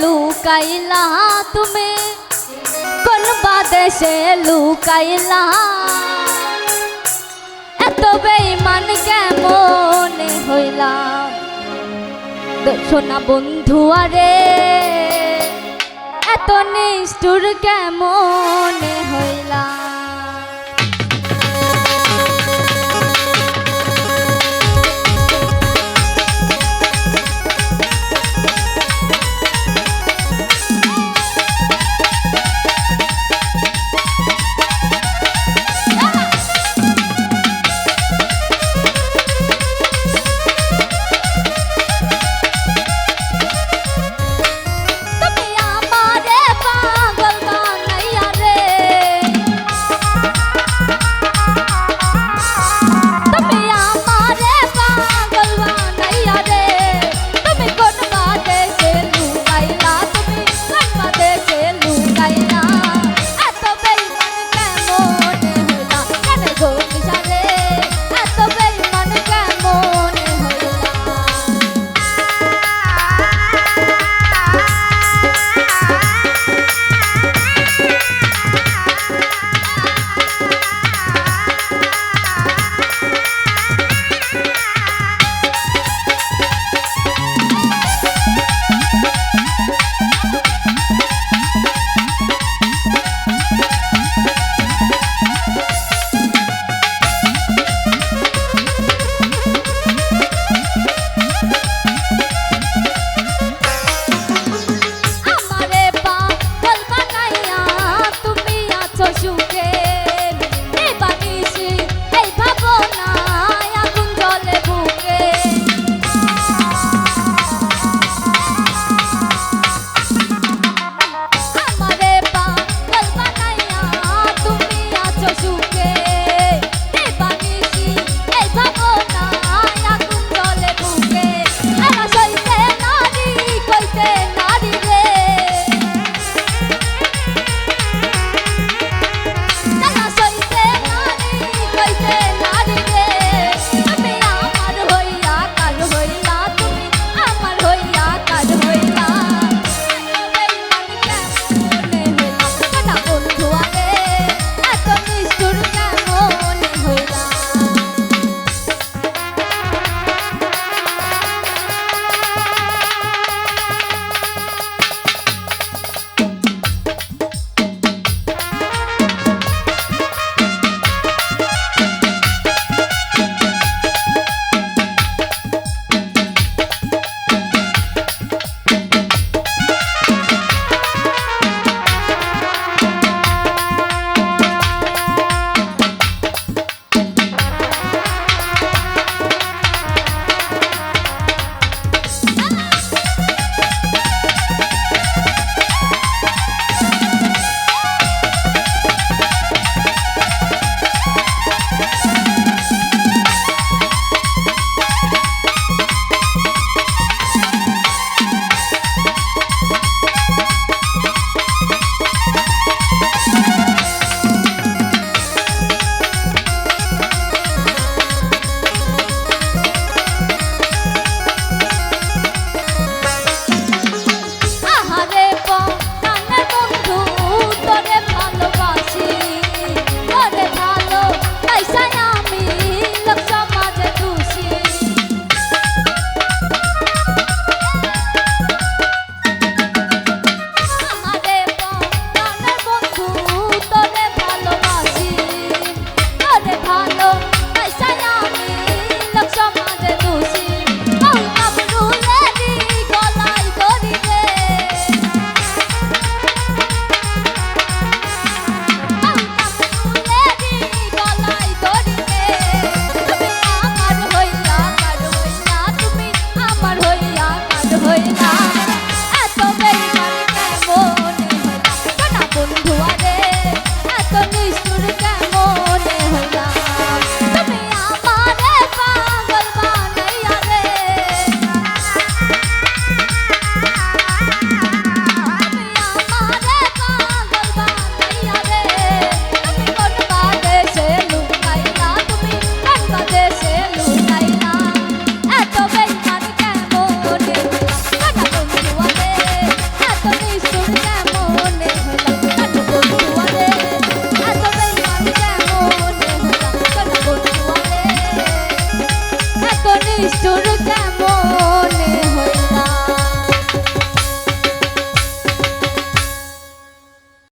লুকাইলা তুমি? কোন বাদেশে লুকাইলা? এত বেইমান কেমন হইলাম? সোনা বন্ধু আরে? এত নিষ্ঠুর কেমন হইলাম?